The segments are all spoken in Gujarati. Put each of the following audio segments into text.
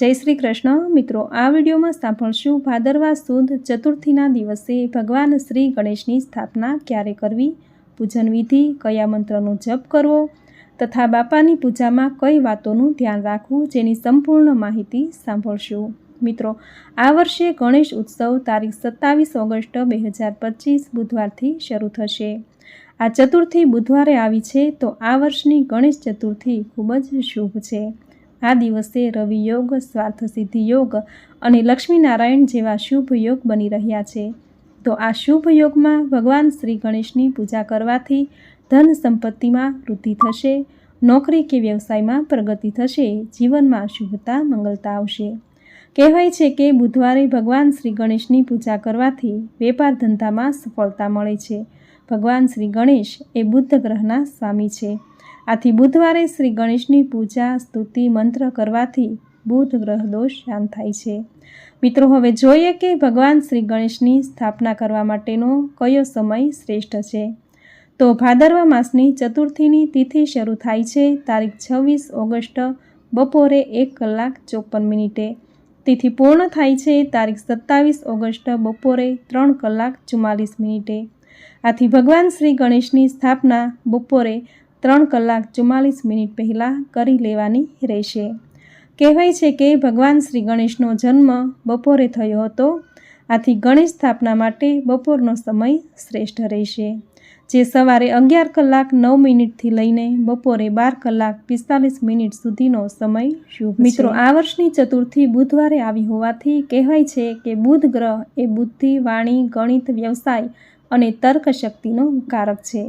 જય શ્રી કૃષ્ણ. મિત્રો, આ વિડીયોમાં સાંભળશું ભાદરવા સુદ ચતુર્થીના દિવસે ભગવાન શ્રી ગણેશની સ્થાપના ક્યારે કરવી, પૂજન વિધિ, કયા મંત્રનો જપ કરવો, તથા બાપાની પૂજામાં કઈ વાતોનું ધ્યાન રાખવું જેની સંપૂર્ણ માહિતી સાંભળશું. મિત્રો, આ વર્ષે ગણેશ ઉત્સવ તારીખ સત્તાવીસ ઓગસ્ટ બે હજાર પચીસ બુધવારથી શરૂ થશે. આ ચતુર્થી બુધવારે આવી છે, તો આ વર્ષની ગણેશ ચતુર્થી ખૂબ જ શુભ છે. આ દિવસે રવિ યોગ, સ્વાર્થ સિદ્ધિ યોગ અને લક્ષ્મીનારાયણ જેવા શુભ યોગ બની રહ્યા છે. તો આ શુભ યોગમાં ભગવાન શ્રી ગણેશની પૂજા કરવાથી ધન સંપત્તિમાં વૃદ્ધિ થશે, નોકરી કે વ્યવસાયમાં પ્રગતિ થશે, જીવનમાં શુભતા, મંગલતા આવશે. કહેવાય છે કે બુધવારે ભગવાન શ્રી ગણેશની પૂજા કરવાથી વેપાર ધંધામાં સફળતા મળે છે. ભગવાન શ્રી ગણેશ એ બુદ્ધ ગ્રહના સ્વામી છે. આથી બુધવારે શ્રી ગણેશની પૂજા, સ્તુતિ, મંત્ર કરવાથી બુધ ગ્રહ દોષ શાંત થાય છે. મિત્રો, હવે જોઈએ કે ભગવાન શ્રી ગણેશની સ્થાપના કરવા માટેનો કયો સમય શ્રેષ્ઠ છે. તો ભાદરવા માસની ચતુર્થીની તિથિ શરૂ થાય છે તારીખ છવ્વીસ ઓગસ્ટ, બપોરે એક કલાક ચોપન મિનિટે. તિથિ પૂર્ણ થાય છે તારીખ સત્તાવીસ ઓગસ્ટ, બપોરે ત્રણ કલાક ચુમ્માલીસ મિનિટે. આથી ભગવાન શ્રી ગણેશની સ્થાપના બપોરે ત્રણ કલાક ચુમ્માલીસ મિનિટ પહેલાં કરી લેવાની રહેશે. કહેવાય છે કે ભગવાન શ્રી ગણેશનો જન્મ બપોરે થયો હતો. આથી ગણેશ સ્થાપના માટે બપોરનો સમય શ્રેષ્ઠ રહેશે. જે સવારે અગિયાર કલાક નવ મિનિટથી લઈને બપોરે બાર કલાક પિસ્તાલીસ મિનિટ સુધીનો સમય શુભ મિત્રો, આ વર્ષની ચતુર્થી બુધવારે આવી હોવાથી કહેવાય છે કે બુધ ગ્રહ એ બુદ્ધિ વાણી ગણિત, વ્યવસાય અને તર્ક શક્તિનો કારક છે.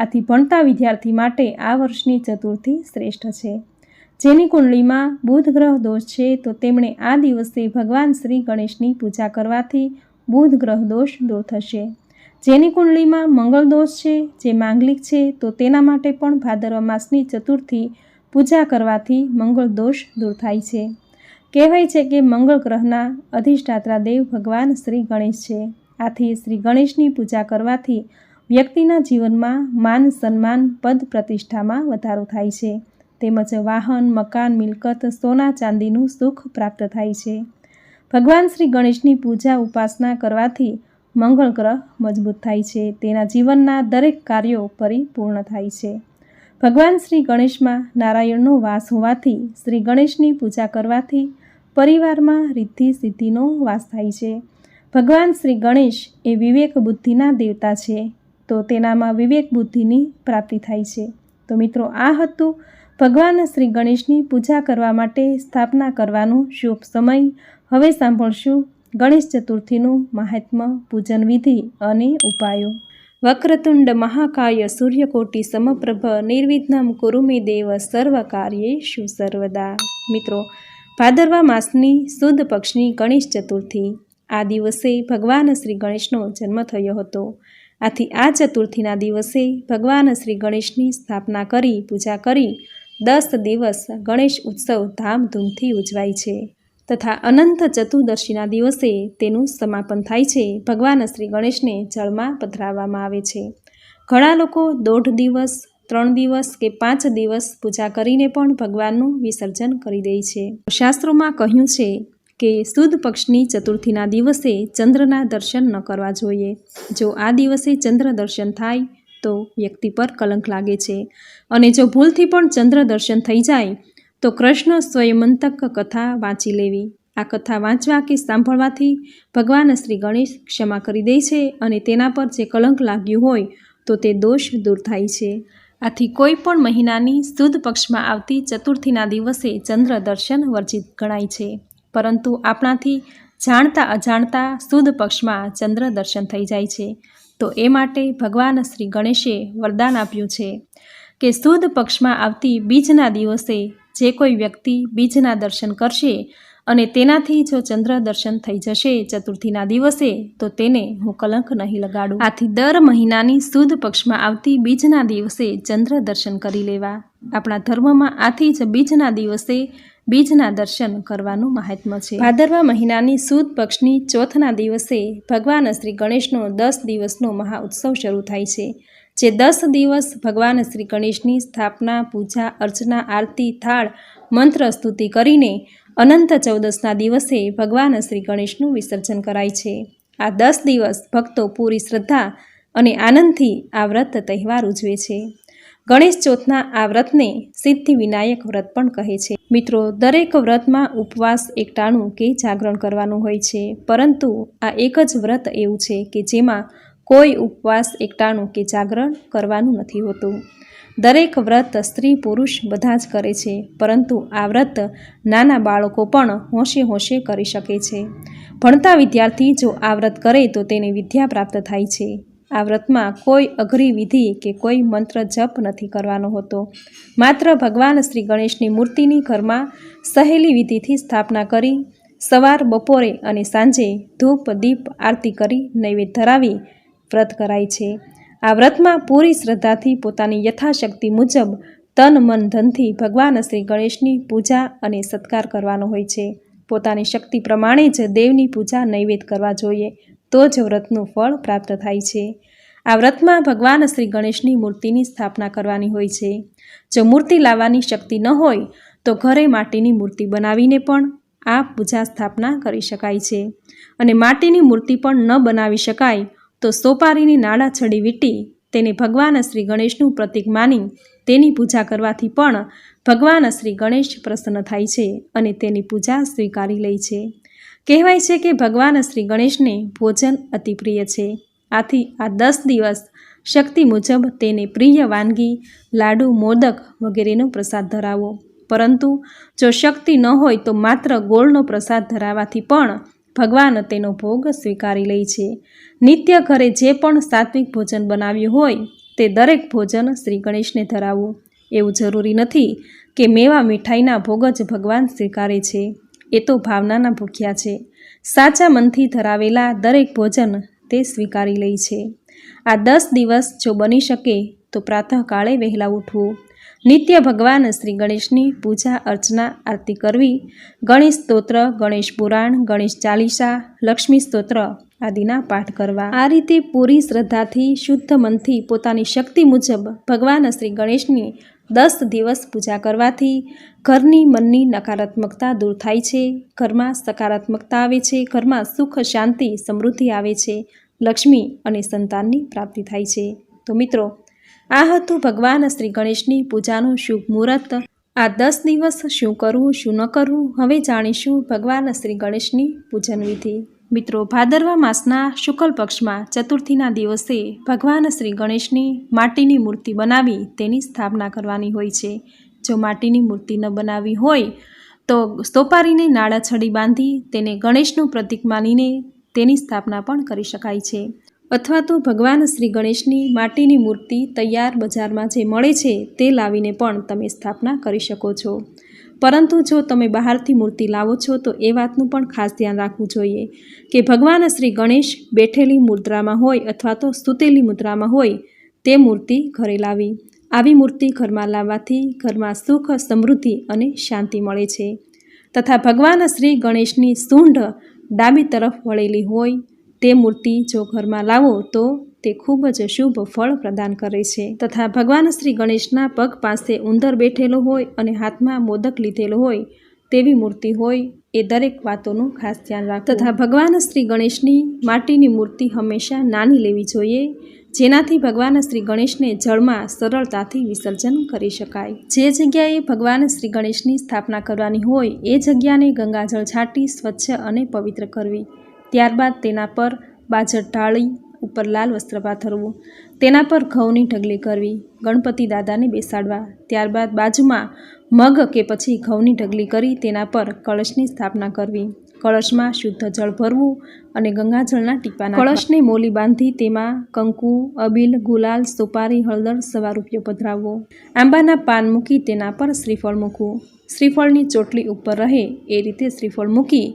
આથી ભણતા વિદ્યાર્થી માટે આ વર્ષની ચતુર્થી શ્રેષ્ઠ છે. જેની કુંડળીમાં બુધ ગ્રહ દોષ છે, તો તેમણે આ દિવસે ભગવાન શ્રી ગણેશની પૂજા કરવાથી બુધ ગ્રહ દોષ દૂર થશે. જેની કુંડળીમાં મંગળ દોષ છે, જે માંગલિક છે, તો તેના માટે પણ ભાદરવા માસની ચતુર્થી પૂજા કરવાથી મંગળ દોષ દૂર થાય છે. કહેવાય છે કે મંગળ ગ્રહના અધિષ્ઠાત્રા દેવ ભગવાન શ્રી ગણેશ છે. આથી શ્રી ગણેશની પૂજા કરવાથી વ્યક્તિના જીવનમાં માન, સન્માન, પદ પ્રતિષ્ઠામાં વધારો થાય છે. તેમજ વાહન, મકાન, મિલકત, સોના, ચાંદીનું સુખ પ્રાપ્ત થાય છે. ભગવાન શ્રી ગણેશની પૂજા, ઉપાસના કરવાથી મંગળ ગ્રહ મજબૂત થાય છે. તેના જીવનના દરેક કાર્યો પરિપૂર્ણ થાય છે. ભગવાન શ્રી ગણેશમાં નારાયણનો વાસ હોવાથી શ્રી ગણેશની પૂજા કરવાથી પરિવારમાં રિદ્ધિ, સિદ્ધિનો વાસ થાય છે. ભગવાન શ્રી ગણેશ એ વિવેક બુદ્ધિના દેવતા છે. તો તેનામાં વિવેક બુદ્ધિની પ્રાપ્તિ થાય છે. તો મિત્રો, આ હતું ભગવાન શ્રી ગણેશની પૂજા કરવા માટે સ્થાપના કરવાનું શુભ સમય. હવે સાંભળશું ગણેશ ચતુર્થીનું મહાત્મ્ય પૂજન વિધિ અને ઉપાયો. વક્રતુંડ મહાકાય સૂર્યકોટી સમપ્રભ નિર્વિઘ્નમ કુરુમે દેવ સર્વ કાર્યેષુ સર્વદા. મિત્રો, ભાદરવા માસની સુદ પક્ષની ગણેશ ચતુર્થી. આ દિવસે ભગવાન શ્રી ગણેશનો જન્મ થયો હતો. આથી આ ચતુર્થીના દિવસે ભગવાન શ્રી ગણેશની સ્થાપના કરી, પૂજા કરી, દસ દિવસ ગણેશ ઉત્સવ ધામધૂમથી ઉજવાય છે. તથા અનંત ચતુર્દશીના દિવસે તેનું સમાપન થાય છે. ભગવાન શ્રી ગણેશને જળમાં પધરાવવામાં આવે છે. ઘણા લોકો દોઢ દિવસ, ત્રણ દિવસ કે પાંચ દિવસ પૂજા કરીને પણ ભગવાનનું વિસર્જન કરી દે છે. શાસ્ત્રોમાં કહ્યું છે કે સુદ પક્ષની ચતુર્થીના દિવસે ચંદ્રના દર્શન ન કરવા જોઈએ. જો આ દિવસે ચંદ્ર દર્શન થાય, તો વ્યક્તિ પર કલંક લાગે છે. અને જો ભૂલથી પણ ચંદ્ર દર્શન થઈ જાય, તો કૃષ્ણ સ્વયંમંતક કથા વાંચી લેવી. આ કથા વાંચવા કે સાંભળવાથી ભગવાન શ્રી ગણેશ ક્ષમા કરી દે છે અને તેના પર જે કલંક લાગ્યું હોય, તો તે દોષ દૂર થાય છે. આથી કોઈ પણ મહિનાની સુદ પક્ષમાં આવતી ચતુર્થીના દિવસે ચંદ્ર દર્શન વર્જિત ગણાય છે. પરંતુ આપણાથી જાણતા અજાણતા સુદ પક્ષમાં ચંદ્ર દર્શન થઈ જાય છે. તો એ માટે ભગવાન શ્રી ગણેશે વરદાન આપ્યું છે કે સુદ પક્ષમાં આવતી બીજના દિવસે જે કોઈ વ્યક્તિ બીજના દર્શન કરશે અને તેનાથી જો ચંદ્ર દર્શન થઈ જશે ચતુર્થીના દિવસે, તો તેને હું કલંક નહીં લગાડું. આથી દર મહિનાની સુદ પક્ષમાં આવતી બીજના દિવસે ચંદ્ર દર્શન કરી લેવા. આપણા ધર્મમાં આથી જ બીજના દિવસે બીજના દર્શન કરવાનું મહાત્મ્ય છે. ભાદરવા મહિનાની સુદ પક્ષની ચોથના દિવસે ભગવાન શ્રી ગણેશનો દસ દિવસનો મહાઉત્સવ શરૂ થાય છે, જે દસ દિવસ ભગવાન શ્રી ગણેશની સ્થાપના, પૂજા, અર્ચના, આરતી, થાળ, મંત્ર, સ્તુતિ કરીને અનંત ચૌદસના દિવસે ભગવાન શ્રી ગણેશનું વિસર્જન કરાય છે. આ દસ દિવસ ભક્તો પૂરી શ્રદ્ધા અને આનંદથી આ વ્રત તહેવાર ઉજવે છે. ગણેશ ચોથના આ વ્રતને સિદ્ધિ વિનાયક વ્રત પણ કહે છે. મિત્રો, દરેક વ્રતમાં ઉપવાસ, એકટાણું કે જાગરણ કરવાનું હોય છે. પરંતુ આ એક જ વ્રત એવું છે કે જેમાં કોઈ ઉપવાસ, એકટાણું કે જાગરણ કરવાનું નથી હોતું. દરેક વ્રત સ્ત્રી પુરુષ બધા જ કરે છે. પરંતુ આ વ્રત નાના બાળકો પણ હોંશે હોંશે કરી શકે છે. ભણતા વિદ્યાર્થી જો આ વ્રત કરે તો તેને વિદ્યા પ્રાપ્ત થાય છે. આ વ્રતમાં કોઈ અઘરી વિધિ કે કોઈ મંત્ર જપ નથી કરવાનો હોતો. માત્ર ભગવાન શ્રી ગણેશની મૂર્તિની ઘરમાં સહેલી વિધિથી સ્થાપના કરી, સવાર, બપોરે અને સાંજે ધૂપ, દીપ, આરતી કરી નૈવેદ્ય ધરાવી વ્રત કરાય છે. આ વ્રતમાં પૂરી શ્રદ્ધાથી પોતાની યથાશક્તિ મુજબ તન, મન, ધનથી ભગવાન શ્રી ગણેશની પૂજા અને સત્કાર કરવાનો હોય છે. પોતાની શક્તિ પ્રમાણે જ દેવની પૂજા નૈવેદ્ય કરવા જોઈએ. તો જ વ્રતનું ફળ પ્રાપ્ત થાય છે. આ વ્રતમાં ભગવાન શ્રી ગણેશની મૂર્તિની સ્થાપના કરવાની હોય છે. જો મૂર્તિ લાવવાની શક્તિ ન હોય, તો ઘરે માટીની મૂર્તિ બનાવીને પણ આ પૂજા સ્થાપના કરી શકાય છે. અને માટીની મૂર્તિ પણ ન બનાવી શકાય, તો સોપારીની નાળા છડી વીટી તેને ભગવાન શ્રી ગણેશનું પ્રતીક માની તેની પૂજા કરવાથી પણ ભગવાન શ્રી ગણેશ પ્રસન્ન થાય છે અને તેની પૂજા સ્વીકારી લે છે. કહેવાય છે કે ભગવાન શ્રી ગણેશને ભોજન અતિ પ્રિય છે. આથી આ દસ દિવસ શક્તિ મુજબ તેને પ્રિય વાનગી, લાડુ, મોદક વગેરેનો પ્રસાદ ધરાવો. પરંતુ જો શક્તિ ન હોય તો માત્ર ગોળનો પ્રસાદ ધરાવવાથી પણ ભગવાન તેનો ભોગ સ્વીકારી લે છે. નિત્ય ઘરે જે પણ સાત્વિક ભોજન બનાવ્યું હોય તે દરેક ભોજન શ્રી ગણેશને ધરાવવું એવું જરૂરી નથી કે મેવા મીઠાઈના ભોગ જ ભગવાન સ્વીકારે છે. એ તો ભાવનાના ભૂખ્યા છે. સાચા મનથી ધરાવેલા દરેક ભોજન તે સ્વીકારી લે છે. આ દસ દિવસ જો બની શકે તો પ્રાતઃકાળે વહેલા ઉઠવું. નિત્ય ભગવાન શ્રી ગણેશની પૂજા, અર્ચના, આરતી કરવી, ગણેશ સ્તોત્ર, ગણેશ પુરાણ, ગણેશ ચાલીસા, લક્ષ્મી સ્તોત્ર આદિના પાઠ કરવા. આ રીતે પૂરી શ્રદ્ધાથી, શુદ્ધ મનથી પોતાની શક્તિ મુજબ ભગવાન શ્રી ગણેશની દસ દિવસ પૂજા કરવાથી ઘરની મનની નકારાત્મકતા દૂર થાય છે, ઘરમાં સકારાત્મકતા આવે છે, ઘરમાં સુખ, શાંતિ, સમૃદ્ધિ આવે છે, લક્ષ્મી અને સંતાનની પ્રાપ્તિ થાય છે. તો મિત્રો, આ હતું ભગવાન શ્રી ગણેશની પૂજાનું શુભ મુહૂર્ત. આ દસ દિવસ શું કરવું, શું ન કરવું, હવે જાણીશું ભગવાન શ્રી ગણેશની પૂજન વિધિ. મિત્રો, ભાદરવા માસના શુક્લ પક્ષમાં ચતુર્થીના દિવસે ભગવાન શ્રી ગણેશની માટીની મૂર્તિ બનાવી તેની સ્થાપના કરવાની હોય છે. જો માટીની મૂર્તિ ન બનાવી હોય, તો સોપારીને નાળા છડી બાંધી તેને ગણેશનું પ્રતીક માનીને તેની સ્થાપના પણ કરી શકાય છે. અથવા તો ભગવાન શ્રી ગણેશની માટીની મૂર્તિ તૈયાર બજારમાં જે મળે છે, તે લાવીને પણ તમે સ્થાપના કરી શકો છો. પરંતુ જો તમે બહારથી મૂર્તિ લાવો છો, તો એ વાતનું પણ ખાસ ધ્યાન રાખવું જોઈએ કે ભગવાન શ્રી ગણેશ બેઠેલી મુદ્રામાં હોય અથવા તો સૂતેલી મુદ્રામાં હોય, તે મૂર્તિ ઘરે લાવી. આવી મૂર્તિ ઘરમાં લાવવાથી ઘરમાં સુખ, સમૃદ્ધિ અને શાંતિ મળે છે. તથા ભગવાન શ્રી ગણેશની સૂંઢ ડાબી તરફ વળેલી હોય, તે મૂર્તિ જો ઘરમાં લાવો, તો તે ખૂબ જ શુભ ફળ પ્રદાન કરે છે. તથા ભગવાન શ્રી ગણેશના પગ પાસે ઉંદર બેઠેલો હોય અને હાથમાં મોદક લીધેલો હોય તેવી મૂર્તિ હોય એ દરેક વાતોનું ખાસ ધ્યાન રાખ તથા ભગવાન શ્રી ગણેશની માટીની મૂર્તિ હંમેશા નાની લેવી જોઈએ, જેનાથી ભગવાન શ્રી ગણેશને જળમાં સરળતાથી વિસર્જન કરી શકાય. જે જગ્યાએ ભગવાન શ્રી ગણેશની સ્થાપના કરવાની હોય, એ જગ્યાને ગંગાજળ છાંટી સ્વચ્છ અને પવિત્ર કરવી. ત્યારબાદ તેના પર બાજર ઢાળી ઉપર લાલ વસ્ત્ર પાથરવું, તેના પર ઘઉંની ઢગલી કરવી, ગણપતિ દાદાને બેસાડવા, ત્યારબાદ બાજુમાં મગ કે પછી ઘઉંની ઢગલી કરી તેના પર કળશની સ્થાપના કરવી. કળશમાં શુદ્ધ જળ ભરવું અને ગંગાજળના ટીપા કળશને મોલી બાંધી તેમાં કંકુ, અબીલ, ગુલાલ, સોપારી, હળદર સવા રૂપિયો પધરાવવો. આંબાના પાન મૂકી તેના પર શ્રીફળ મૂકવું. શ્રીફળની ચોટલી ઉપર રહે એ રીતે શ્રીફળ મૂકી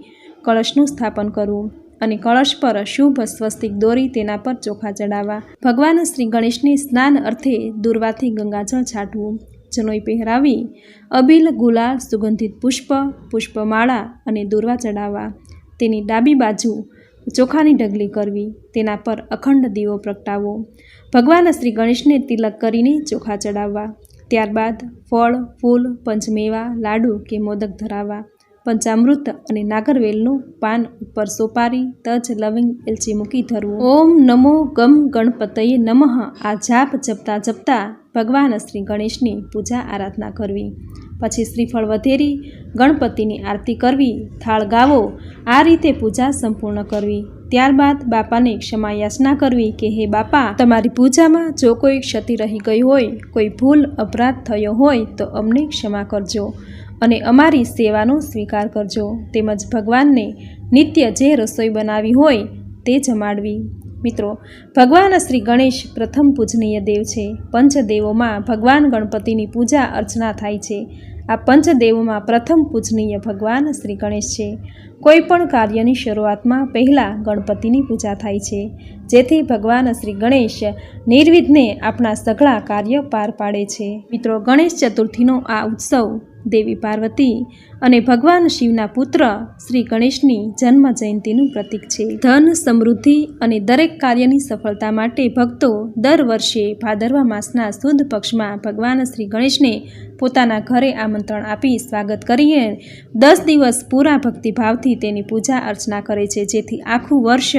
કળશનું સ્થાપન કરવું. અને કળશ પર શુભ સ્વસ્તિક દોરી તેના પર ચોખા ચડાવવા. ભગવાન શ્રી ગણેશને સ્નાન અર્થે દુર્વાથી ગંગાજળ છાંટવું. જનોઈ પહેરાવી અબીલ ગુલાલ સુગંધિત પુષ્પ, પુષ્પમાળા અને દુર્વા ચડાવવા. તેની ડાબી બાજુ ચોખાની ઢગલી કરવી. તેના પર અખંડ દીવો પ્રગટાવવો. ભગવાન શ્રી ગણેશને તિલક કરીને ચોખા ચડાવવા. ત્યારબાદ ફળ, ફૂલ, પંચમેવા, લાડુ કે મોદક ધરાવવા. પંચામૃત અને નાગરવેલનું પાન ઉપર સોપારી, તજ, લવિંગ, એલચી મૂકી ધરવું. ઓમ નમો ગમ ગણપતયે નમઃ. આ જાપ જપતા જપતા ભગવાન શ્રી ગણેશની પૂજા આરાધના કરવી. પછી શ્રીફળ વધેરી, ગણપતિની આરતી કરવી, થાળ ગાવો. આ રીતે પૂજા સંપૂર્ણ કરવી. ત્યારબાદ બાપાને ક્ષમા યાચના કરવી કે, હે બાપા, તમારી પૂજામાં જો કોઈ ક્ષતિ રહી ગઈ હોય, કોઈ ભૂલ, અપરાધ થયો હોય, તો અમને ક્ષમા કરજો. અને અમારી સેવાનો સ્વીકાર કરજો. તેમજ ભગવાનને નિત્ય જે રસોઈ બનાવી હોય તે જમાડવી. મિત્રો, ભગવાન શ્રી ગણેશ પ્રથમ પૂજનીય દેવ છે. પંચદેવોમાં ભગવાન ગણપતિની પૂજા અર્ચના થાય છે. આ પંચદેવોમાં પ્રથમ પૂજનીય ભગવાન શ્રી ગણેશ છે. કોઈ પણ કાર્યની શરૂઆતમાં પહેલાં ગણપતિની પૂજા થાય છે. જેથી ભગવાન શ્રી ગણેશ નિર્વિઘ્ને આપણા સઘળા કાર્ય પાર પાડે છે. મિત્રો, ગણેશ ચતુર્થીનો આ ઉત્સવ દેવી પાર્વતી અને ભગવાન શિવના પુત્ર શ્રી ગણેશની જન્મ જયંતિનું પ્રતીક છે. ધન, સમૃદ્ધિ અને દરેક કાર્યની સફળતા માટે ભક્તો દર વર્ષે ભાદરવા માસના સુદ પક્ષમાં ભગવાન શ્રી ગણેશને પોતાના ઘરે આમંત્રણ આપી સ્વાગત કરીએ દસ દિવસ પૂરા ભક્તિભાવથી તેની પૂજા અર્ચના કરે છે. જેથી આખું વર્ષ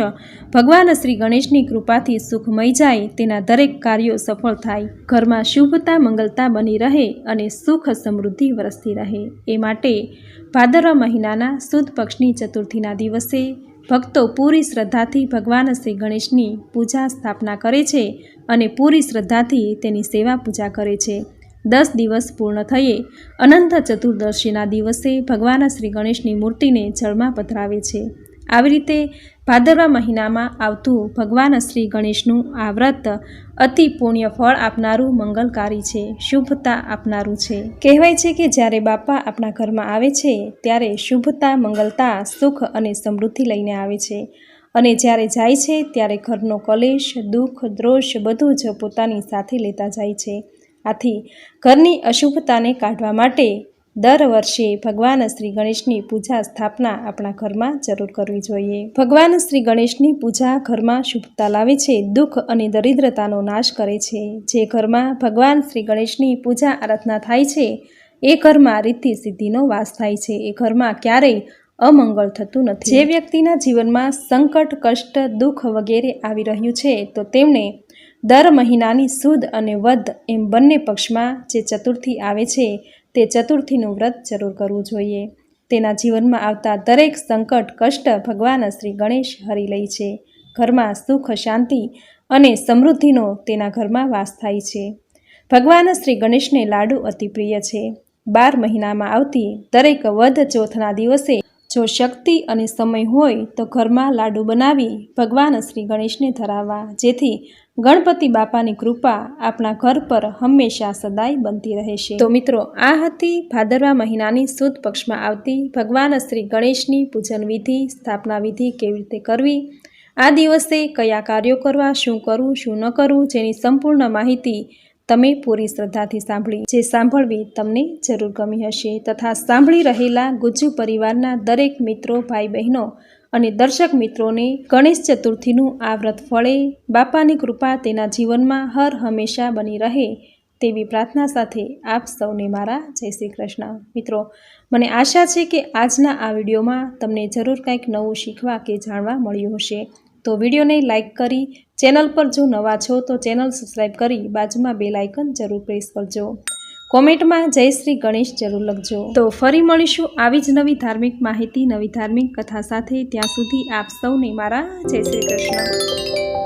ભગવાન શ્રી ગણેશની કૃપાથી સુખમય જાય, તેના દરેક કાર્યો સફળ થાય. ઘરમાં શુભતા, મંગલતા બની રહે અને સુખ સમૃદ્ધિ વરસતી રહે. એ માટે ભાદરવા મહિનાના સુદ પક્ષની ચતુર્થીના દિવસે ભક્તો પૂરી શ્રદ્ધાથી ભગવાન શ્રી ગણેશની પૂજા સ્થાપના કરે છે અને પૂરી શ્રદ્ધાથી તેની સેવા પૂજા કરે છે. દસ દિવસ પૂર્ણ થયે અનંત ચતુર્દશીના દિવસે ભગવાન શ્રી ગણેશની મૂર્તિને જળમાં પધરાવે છે. આવી રીતે ભાદરવા મહિનામાં આવતું ભગવાન શ્રી ગણેશનું આ વ્રત અતિ પુણ્ય ફળ આપનારું મંગલકારી છે, શુભતા આપનારું છે. કહેવાય છે કે જ્યારે બાપા આપણા ઘરમાં આવે છે, ત્યારે શુભતા, મંગલતા, સુખ અને સમૃદ્ધિ લઈને આવે છે. અને જ્યારે જાય છે, ત્યારે ઘરનો કલેશ, દુઃખ, દ્રોષ બધું જ પોતાની સાથે લેતા જાય છે. આથી ઘરની અશુભતાને કાઢવા માટે દર વર્ષે ભગવાન શ્રી ગણેશની પૂજા સ્થાપના આપણા ઘરમાં જરૂર કરવી જોઈએ. ભગવાન શ્રી ગણેશની પૂજા ઘરમાં શુભતા લાવે છે, દુઃખ અને દરિદ્રતાનો નાશ કરે છે. જે ઘરમાં ભગવાન શ્રી ગણેશની પૂજા આરાધના થાય છે, એ ઘરમાં રીતિ સિદ્ધિનો વાસ થાય છે. એ ઘરમાં ક્યારેય અમંગળ થતું નથી. જે વ્યક્તિના જીવનમાં સંકટ, કષ્ટ, દુઃખ વગેરે આવી રહ્યું છે, તો તેમણે દર મહિનાની સુદ અને વધ એમ બંને પક્ષમાં જે ચતુર્થી આવે છે તે ચતુર્થીનું વ્રત જરૂર કરવું જોઈએ. તેના જીવનમાં આવતા દરેક સંકટ, કષ્ટ ભગવાન શ્રી ગણેશ હરી લે છે. ઘરમાં સુખ, શાંતિ અને સમૃદ્ધિનો તેના ઘરમાં વાસ થાય છે. ભગવાન શ્રી ગણેશને લાડુ અતિ પ્રિય છે. બાર મહિનામાં આવતી દરેક વધ ચોથના દિવસે જો શક્તિ અને સમય હોય તો ઘરમાં લાડુ બનાવી ભગવાન શ્રી ગણેશને ધરાવવા. જેથી ગણપતિ બાપાની કૃપા આપણા ઘર પર હંમેશા સદાય બનતી રહેશે. તો મિત્રો, આ હતી ભાદરવા મહિનાની સુદ પક્ષમાં આવતી ભગવાન શ્રી ગણેશની પૂજન વિધિ, સ્થાપના વિધિ કેવી રીતે કરવી, આ દિવસે કયા કાર્યો કરવા, શું કરવું, શું ન કરવું, જેની સંપૂર્ણ માહિતી તમે પૂરી શ્રદ્ધાથી સાંભળી. જે સાંભળવી તમને જરૂર ગમી હશે તથા સાંભળી રહેલા ગુજ્જુ પરિવારના દરેક મિત્રો ભાઈ બહેનો અને દર્શક મિત્રોને ગણેશ ચતુર્થીનું આ વ્રત ફળે. બાપાની કૃપા તેના જીવનમાં હર હંમેશા બની રહે તેવી પ્રાર્થના સાથે આપ સૌને મારા જય શ્રી કૃષ્ણ. મિત્રો, મને આશા છે કે આજના આ વિડીયોમાં તમને જરૂર કંઈક નવું શીખવા કે જાણવા મળ્યું હશે. તો વિડીયોને લાઇક કરી ચેનલ પર જો નવા છો તો ચેનલ સબસ્ક્રાઈબ કરી બાજુમાં બે લાઇકન જરૂર પ્રેસ કરજો. કોમેન્ટમાં જય શ્રી ગણેશ જરૂર લખજો. તો ફરી મળીશું આવી જ નવી ધાર્મિક માહિતી, નવી ધાર્મિક કથા સાથે. ત્યાં સુધી આપ સૌને મારા જય શ્રી કૃષ્ણ.